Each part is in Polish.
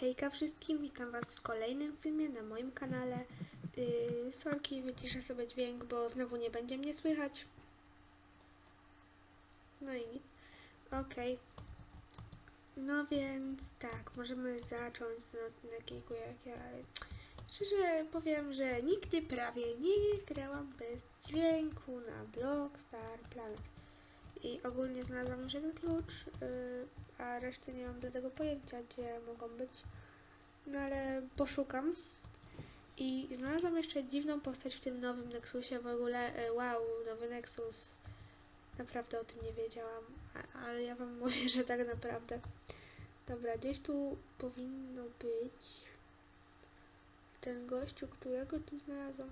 Hejka wszystkim, witam was w kolejnym filmie na moim kanale. Yy, sorki, wyciszę sobie dźwięk, bo znowu nie będzie mnie słychać. No i. Okej. No więc tak, możemy zacząć ten odcinek, jak ja... Szczerze powiem, że nigdy prawie nie grałam bez dźwięku na Block Star Planet. I ogólnie znalazłam już jeden klucz, yy, a reszty nie mam do tego pojęcia, gdzie mogą być. No ale poszukam. I znalazłam jeszcze dziwną postać w tym nowym Nexusie. W ogóle, yy, wow, nowy Nexus. Naprawdę o tym nie wiedziałam, ale ja wam mówię, że tak naprawdę. Dobra, gdzieś tu powinno być ten gościu, którego tu znalazłam.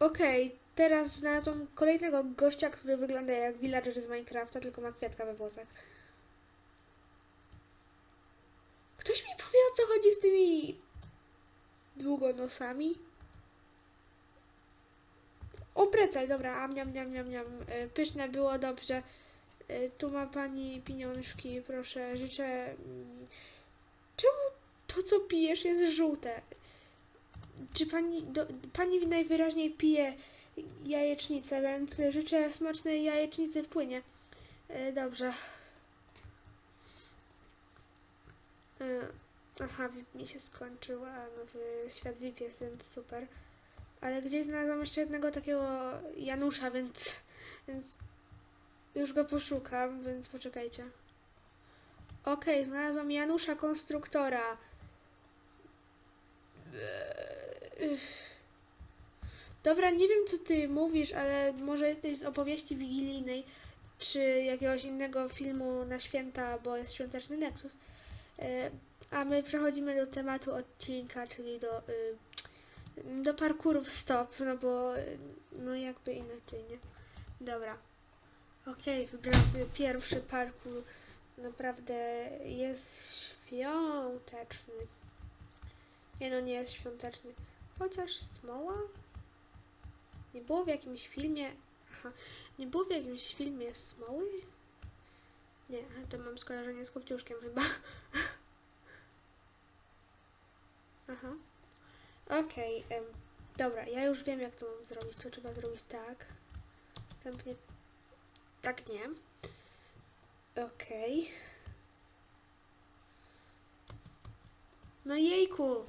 Okej, teraz znalazłam kolejnego gościa, który wygląda jak villager z Minecrafta, tylko ma kwiatka we włosach. Ktoś mi powie, o co chodzi z tymi długonosami? O, precel, dobra, am, niam, niam, niam, niam. E, Pyszne było, dobrze. E, Tu ma pani pieniążki, proszę, życzę... Czemu to, co pijesz, jest żółte? Czy pani, do, pani najwyraźniej pije jajecznicę, więc życzę smacznej jajecznicy w płynie. E, dobrze. E, aha, VIP mi się skończył, a nowy świat VIP jest, więc super. Ale gdzieś znalazłam jeszcze jednego takiego Janusza, więc, więc już go poszukam, więc poczekajcie. Okej, znalazłam Janusza Konstruktora. Eee, Dobra, nie wiem co ty mówisz, ale może jesteś z opowieści wigilijnej, czy jakiegoś innego filmu na święta, bo jest świąteczny Nexus. E, A my przechodzimy do tematu odcinka, czyli do, y, do parkurów stop, no bo y, no jakby inaczej, nie? Dobra. Okej, wybrałam sobie pierwszy parkur. Naprawdę jest świąteczny. Nie no, nie jest świąteczny. Chociaż smoła? Nie było w jakimś filmie. Aha, nie było w jakimś filmie smoły? Nie, to mam skojarzenie z Kopciuszkiem chyba. Aha. Okej, em, dobra, ja już wiem jak to mam zrobić. To trzeba zrobić tak. Następnie tak nie. Okej. No jejku!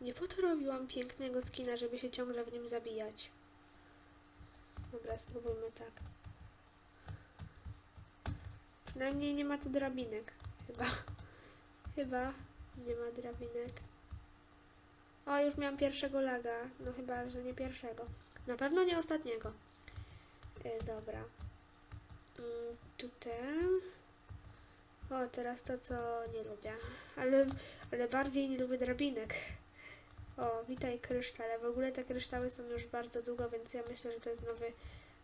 Nie po to robiłam pięknego skina, żeby się ciągle w nim zabijać. Dobra, spróbujmy tak. Przynajmniej nie ma tu drabinek. Chyba. Chyba nie ma drabinek. O, już miałam pierwszego laga. No chyba, że nie pierwszego. Na pewno nie ostatniego. E, dobra. Mm, tutaj. O, teraz to, co nie lubię. Ale, ale bardziej nie lubię drabinek. O, witaj krysztale. W ogóle te kryształy są już bardzo długo, więc ja myślę, że to jest nowy,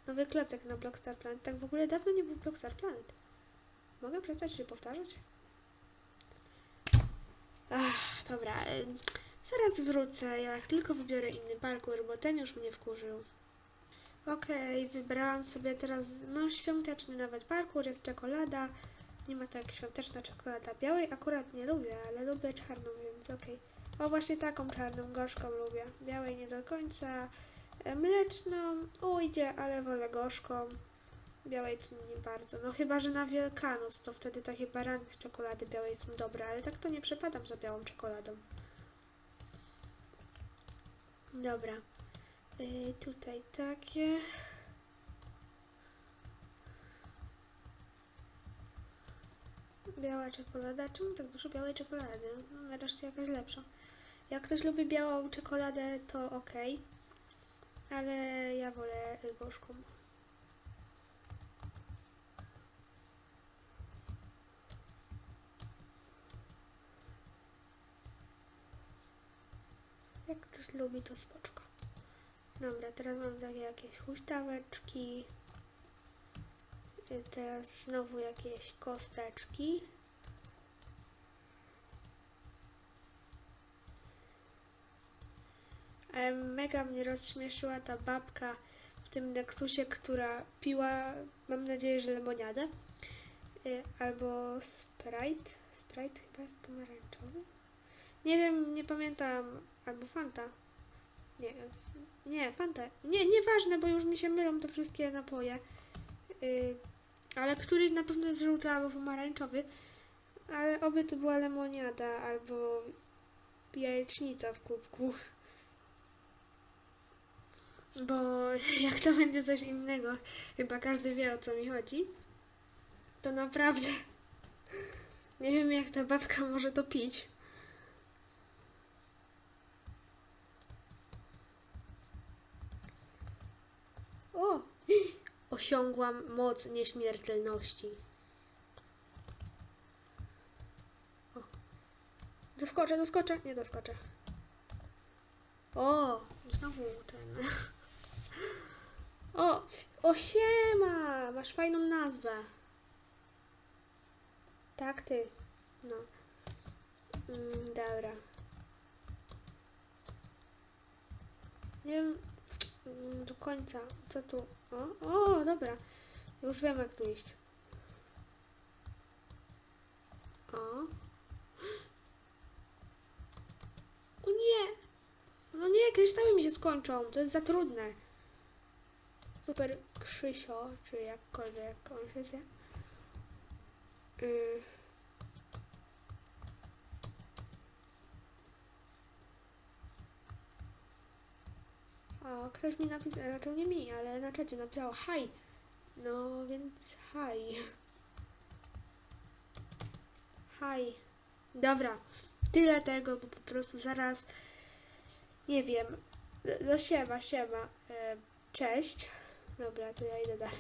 nowy klocek na Blockstar Planet. Tak w ogóle dawno nie był Blockstar Planet. Mogę przestać się powtarzać? Ach, dobra. ym, Zaraz wrócę, jak tylko wybiorę inny parkour, bo ten już mnie wkurzył. Okej, wybrałam sobie teraz, no świąteczny nawet parkour, jest czekolada. Nie ma tak świąteczna czekolada. Białej akurat nie lubię, ale lubię czarną, więc okej. O, właśnie taką czarną, gorzką lubię. Białej nie do końca. E, Mleczną ujdzie, ale wolę gorzką. Białej to nie bardzo. No chyba, że na Wielkanoc, to wtedy takie barany z czekolady białej są dobre, ale tak to nie przepadam za białą czekoladą. Dobra. Y, tutaj takie. Biała czekolada. Czemu tak dużo białej czekolady? No, nareszcie jakaś lepsza. Jak ktoś lubi białą czekoladę, to ok. Ale ja wolę gorzką. Jak ktoś lubi, to spoczko. Dobra, teraz mam takie jakieś huśtaweczki. Teraz znowu jakieś kosteczki. Mega mnie rozśmieszyła ta babka w tym Nexusie, która piła, mam nadzieję, że lemoniadę. Y, Albo Sprite. Sprite chyba jest pomarańczowy? Nie wiem, nie pamiętam. Albo Fanta. Nie, nie, Fanta. Nie, nieważne, bo już mi się mylą te wszystkie napoje. Yy, ale któryś na pewno jest żółty albo pomarańczowy. Ale oby to była lemoniada albo jajecznica w kubku. Bo jak to będzie coś innego, chyba każdy wie o co mi chodzi, to naprawdę nie wiem jak ta babka może to pić. O! Osiągłam moc nieśmiertelności. O. Doskoczę, doskoczę. Nie doskoczę. O! Znowu ten. O! Siema! Masz fajną nazwę. Tak, ty. No. Mm, dobra. Nie wiem mm, do końca, co tu. O, o, dobra. Już wiem, jak tu iść. O. O nie! No nie, kryształy mi się skończą. To jest za trudne. Super Krzysio, czy jakkolwiek jak on się zwie. Y. O, ktoś mi napisał, znaczy nie mi, ale na czacie napisało hi. No więc hi. Hi. Dobra, tyle tego, bo po prostu zaraz, nie wiem, no siema, siema, e, cześć. Dobra, to ja idę dalej.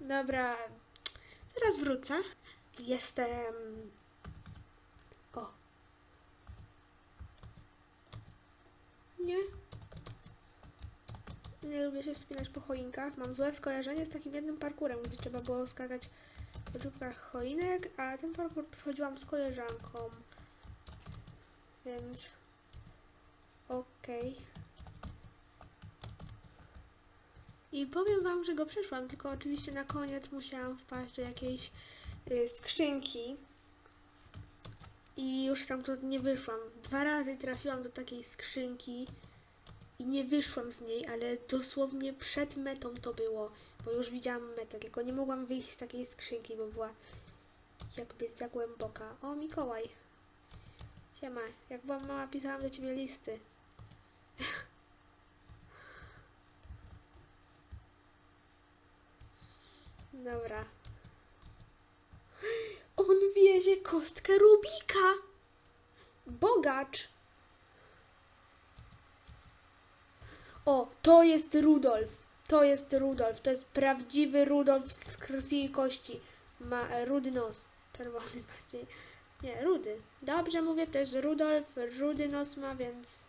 Dobra, teraz wrócę. Jestem. O. Nie. Nie lubię się wspinać po choinkach. Mam złe skojarzenie z takim jednym parkurem, gdzie trzeba było skakać po czubkach choinek, a ten parkour przechodziłam z koleżanką. Więc. Okej. I powiem wam, że go przeszłam, tylko oczywiście na koniec musiałam wpaść do jakiejś y, skrzynki. I już stamtąd nie wyszłam. Dwa razy trafiłam do takiej skrzynki i nie wyszłam z niej, ale dosłownie przed metą to było, bo już widziałam metę, tylko nie mogłam wyjść z takiej skrzynki, bo była jakby za głęboka. O, Mikołaj. Siema, jak byłam mała, pisałam do ciebie listy. Dobra. On wiezie kostkę Rubika. Bogacz. O, to jest Rudolf. To jest Rudolf. To jest prawdziwy Rudolf z krwi i kości. Ma e, rudy nos. Czerwony bardziej. Nie, rudy. Dobrze mówię, to jest Rudolf. Rudy nos ma, więc...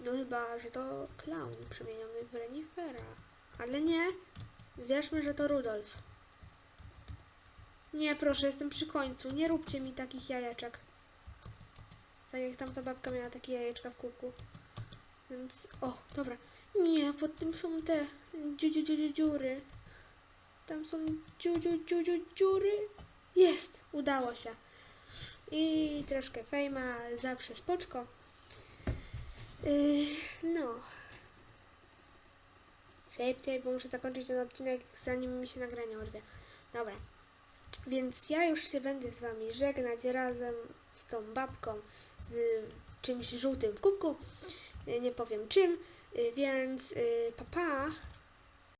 No chyba, że to klaun przemieniony w renifera. Ale nie. Wierzmy, że to Rudolf. Nie, proszę, jestem przy końcu. Nie róbcie mi takich jajeczek. Tak jak tamta babka miała takie jajeczka w kubku. Więc, o, dobra. Nie, pod tym są te dziu, dziu, dziu, dziu, dziury. Tam są dziu, dziu, dziu, dziu, dziury. Jest, udało się. I troszkę fejma, zawsze spoczko. Yy, no. Szybciej, bo muszę zakończyć ten odcinek, zanim mi się nagranie odwie. Dobra. Więc ja już się będę z wami żegnać razem z tą babką, z czymś żółtym w kubku. Yy, Nie powiem czym, yy, więc yy, papa.